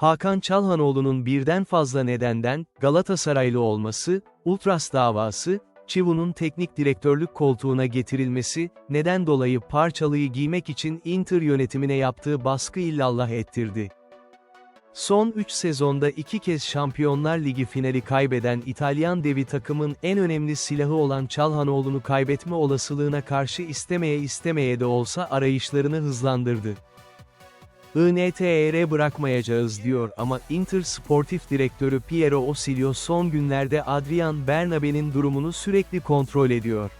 Hakan Çalhanoğlu'nun birden fazla nedenden, Galatasaraylı olması, Ultras davası, Çivu'nun teknik direktörlük koltuğuna getirilmesi, neden dolayı parçalıyı giymek için Inter yönetimine yaptığı baskı illallah ettirdi. Son 3 sezonda iki kez Şampiyonlar Ligi finali kaybeden İtalyan devi takımın en önemli silahı olan Çalhanoğlu'nu kaybetme olasılığına karşı istemeye istemeye de olsa arayışlarını hızlandırdı. INTR bırakmayacağız diyor ama Inter sportif direktörü Piero Osilio son günlerde Adrian Bernabe'nin durumunu sürekli kontrol ediyor.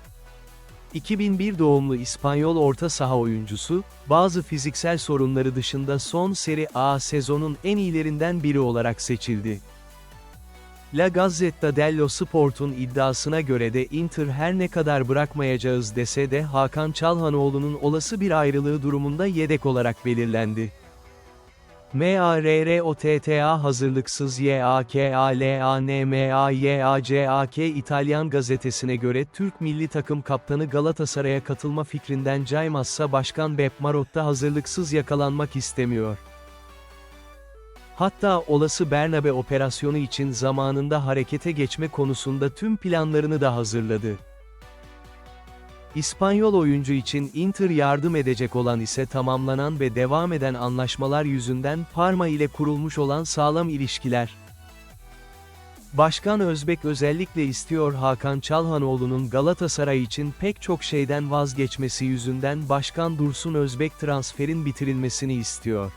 2001 doğumlu İspanyol orta saha oyuncusu, bazı fiziksel sorunları dışında son Serie A sezonun en iyilerinden biri olarak seçildi. La Gazzetta dello Sport'un iddiasına göre de Inter her ne kadar bırakmayacağız dese de Hakan Çalhanoğlu'nun olası bir ayrılığı durumunda yedek olarak belirlendi. MARROTTA hazırlıksız YAKALANMAYACAK İtalyan gazetesine göre Türk milli takım kaptanı Galatasaray'a katılma fikrinden caymazsa Başkan Pep Marotta hazırlıksız yakalanmak istemiyor. Hatta olası Bernabe operasyonu için zamanında harekete geçme konusunda tüm planlarını da hazırladı. İspanyol oyuncu için Inter yardım edecek olan ise tamamlanan ve devam eden anlaşmalar yüzünden Parma ile kurulmuş olan sağlam ilişkiler. Başkan Özbek özellikle istiyor Hakan Çalhanoğlu'nun Galatasaray için pek çok şeyden vazgeçmesi yüzünden Başkan Dursun Özbek transferin bitirilmesini istiyor.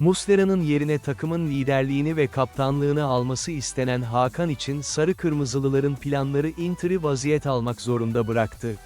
Muslera'nın yerine takımın liderliğini ve kaptanlığını alması istenen Hakan için sarı kırmızılıların planları Inter'i vaziyet almak zorunda bıraktı.